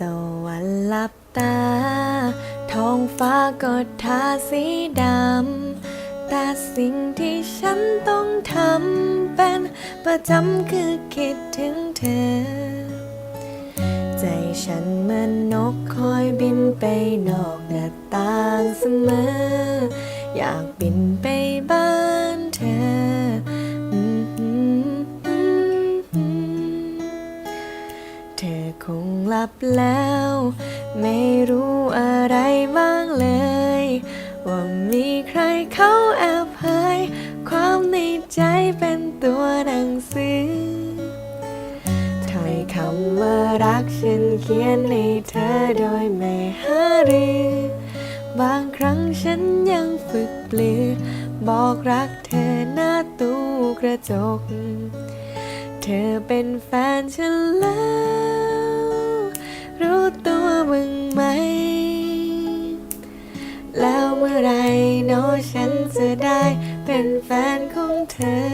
ตะวันลับตา ท้องฟ้าก็ทาสีดำ แต่สิ่งที่ฉันต้องทำเป็นประจำคือคิดถึงเธอ ใจฉันเหมือนนกคอยบินไปนอกหน้าต่างเสมอ อยากบินไปบ้าน หลับแล้ว ไม่รู้อะไรบ้างเลย ว่ามีใครเขาแอบเผยความในใจเป็นตัวหนังสือถ้อยคำว่ารักฉันเขียนให้เธอโดยไม่หารือบางครั้งฉันยังฝึกปลือ บอกรักเธอหน้าตู้กระจก เธอเป็นแฟนฉันแล้ว ตัวบ้งไหม แล้วเมื่อไหรเนาะฉันจะได้เป็นแฟนของเธอ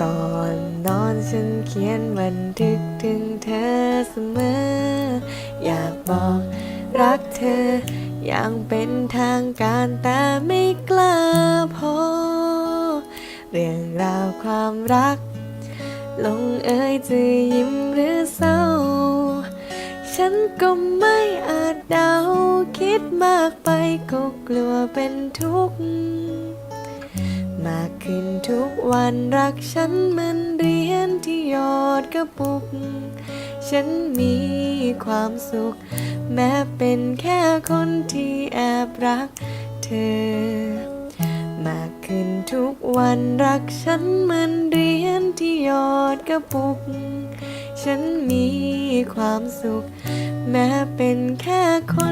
ก่อนนอนฉันเขียนบันทึกถึงเธอเสมอ อยากบอกรักเธออย่างเป็นทางการแต่ไม่กล้าพอ เรื่องราวความรัก ลงเอยจะยิ้มหรือเศร้า ฉันก็ไม่อาจเดา คิดมากไปก็กลัวเป็นทุกข์ มากขึ้นทุกวันรักฉันเหมันเหรียญที่หยอดกระปุก ฉันมีความสุข แม้เป็นแค่คนที่แอบรักเธอ มากขึ้นทุกวันรักฉันเหมือนเหรียญที่หยอดกระปุก ฉันมี ความสุข แม้เป็นแค่คน